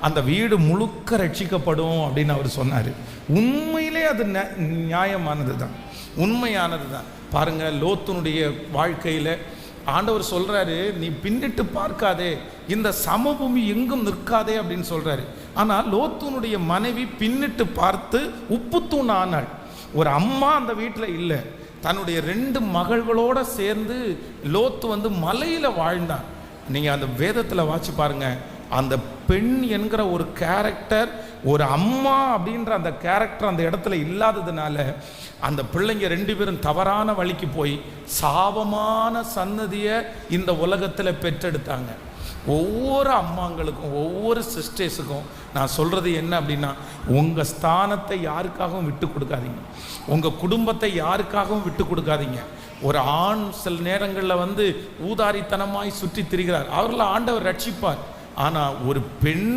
அந்த வீடு முழுக்க ரட்சிக்கப்படும் அப்படின்னு அவர் சொன்னார். உண்மையிலே அது ந- நியாயமானது தான் உண்மையானது தான் பாருங்க லோத்துனுடைய வாழ்க்கையில் ஆண்டவர் சொல்கிறாரு நீ பின்னிட்டு பார்க்காதே இந்த சமபூமி எங்கும் நிற்காதே அப்படின்னு சொல்கிறாரு ஆனால் லோத்துனுடைய மனைவி பின்னிட்டு பார்த்து உப்புத்தூண் ஆனாள். ஒரு அம்மா அந்த வீட்டில் இல்லை. தன்னுடைய ரெண்டு மகள்களோடு சேர்ந்து லோத்து வந்து மலையில் வாழ்ந்தான். நீங்கள் அந்த வேதத்தில் வாட்சி பாருங்கள் அந்த பெண் என்கிற ஒரு கேரக்டர் ஒரு அம்மா அப்படின்ற அந்த கேரக்டர் அந்த இடத்துல இல்லாததுனால அந்த பிள்ளைங்க ரெண்டு பேரும் தவறான வழிக்கு போய் சாபமான சன்னதியை இந்த உலகத்தில் பெற்றெடுத்தாங்க. ஒவ்வொரு அம்மாங்களுக்கும் ஒவ்வொரு சிஸ்டர்ஸுக்கும் நான் சொல்கிறது என்ன அப்படின்னா உங்கள் ஸ்தானத்தை யாருக்காகவும் விட்டு கொடுக்காதீங்க. உங்கள் குடும்பத்தை யாருக்காகவும் விட்டு கொடுக்காதீங்க. ஒரு ஆண் சில நேரங்களில் வந்து ஊதாரித்தனமாய் சுற்றி திரிகிறார். அவர்களை ஆண்டவர் ரட்சிப்பார். ஆனால் ஒரு பெண்